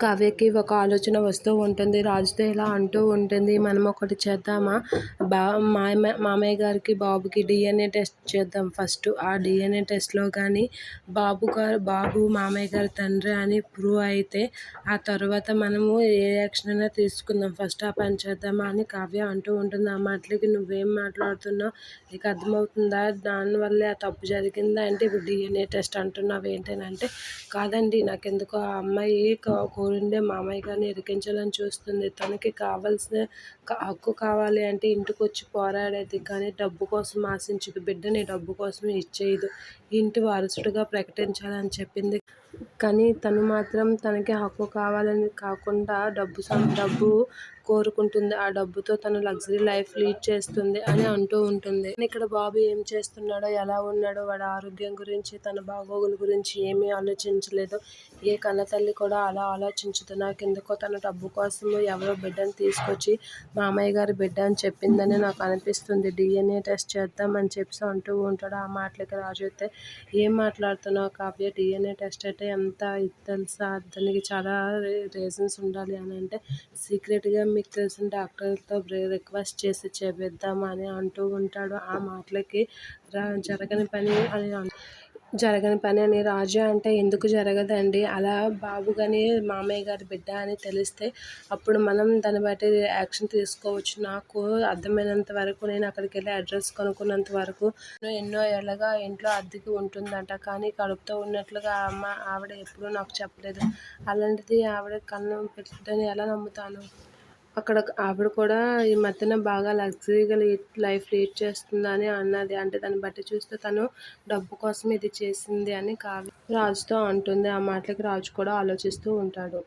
కావ్యకి ఒక ఆలోచన వస్తూ ఉంటుంది. రాజుతో ఇలా అంటూ ఉంటుంది. మనం ఒకటి చేద్దామా? బా మామ మామయ్య గారికి బాబుకి డిఎన్ఏ టెస్ట్ చేద్దాం ఫస్ట్. ఆ డిఎన్ఏ టెస్ట్లో కానీ బాబు గారు బాబు మామయ్య గారి తండ్రి అని ప్రూవ్ అయితే ఆ తర్వాత మనము ఏ యాక్షన్ అయినా తీసుకుందాం. ఫస్ట్ ఆ పని చేద్దామా అని కావ్య అంటూ ఉంటుంది. ఆ మాటలకి నువ్వేం మాట్లాడుతున్నావు? నీకు అర్థమవుతుందా? దానివల్లే ఆ తప్పు జరిగిందా? అంటే ఇప్పుడు డిఎన్ఏ టెస్ట్ అంటున్నావు ఏంటంటే కాదండి నాకెందుకో ఆ అమ్మాయి కోరిండే మామయ్య గారిని ఇరికించాలని చూస్తుంది. తనకి కావాల్సిన హక్కు కావాలి అంటే ఇంటికి వచ్చి పోరాడేది. కానీ డబ్బు కోసం ఆశించదు. బిడ్డని డబ్బు కోసం ఇచ్చేయదు. ఇంటి వారసుడిగా ప్రకటించాలని చెప్పింది. కానీ తను మాత్రం తనకి హక్కు కావాలని కాకుండా డబ్బు సం డబ్బు కోరుకుంటుంది. ఆ డబ్బుతో తన లగ్జరీ లైఫ్ లీడ్ చేస్తుంది అని అంటూ ఉంటుంది. ఇక్కడ బాబు ఏం చేస్తున్నాడో ఎలా ఉన్నాడో వాడి ఆరోగ్యం గురించి తన బాగోగుల గురించి ఏమీ ఆలోచించలేదు. ఏ కన్న తల్లి కూడా అలా ఆలోచించదు. నాకు ఎందుకో తన డబ్బు కోసం ఎవరో బిడ్డను తీసుకొచ్చి మామయ్య గారి బిడ్డ అని చెప్పిందని నాకు అనిపిస్తుంది. డిఎన్ఏ టెస్ట్ చేద్దామని చెప్పి అంటూ ఉంటాడు. ఆ మాటలకి రాజు అయితే ఏం మాట్లాడుతున్నావు కావ్య? డిఎన్ఏ టెస్ట్ అంటే ఎంత? తెలుసా? దానికి చాలా రీజన్స్ ఉండాలి అని అంటే సీక్రెట్గా మీకు తెలిసిన డాక్టర్తో రిక్వెస్ట్ చేసి చేపిద్దామని అని అంటూ ఉంటాడు. ఆ మాటలకి రా జరగని పని అని జరగని పని అని రాజు అంటే ఎందుకు జరగదండి? అలా బాబు కానీ మామయ్య గారి బిడ్డ అని తెలిస్తే అప్పుడు మనం దాన్ని బట్టి యాక్షన్ తీసుకోవచ్చు. నాకు అర్థమైనంత వరకు నేను అక్కడికి వెళ్ళి అడ్రస్ కనుక్కున్నంత వరకు ఎన్నో ఏళ్ళగా ఇంట్లో అద్దెకి ఉంటుందంట. కానీ కడుపుతో ఉన్నట్లుగా అమ్మ ఆవిడ ఎప్పుడూ నాకు చెప్పలేదు. అలాంటిది ఆవిడ కన్ను పెట్టని ఎలా నమ్ముతాను? అక్కడ ఆవిడ కూడా ఈ మధ్యన బాగా లగ్జరీగా లైఫ్ లీడ్ చేస్తుందని అన్నది. అంటే దాన్ని బట్టి చూస్తే తను డబ్బు కోసం ఇది చేసింది అని కావ్య రాజుతో అంటుంది. ఆ మాటలకి రాజు కూడా ఆలోచిస్తూ ఉంటాడు.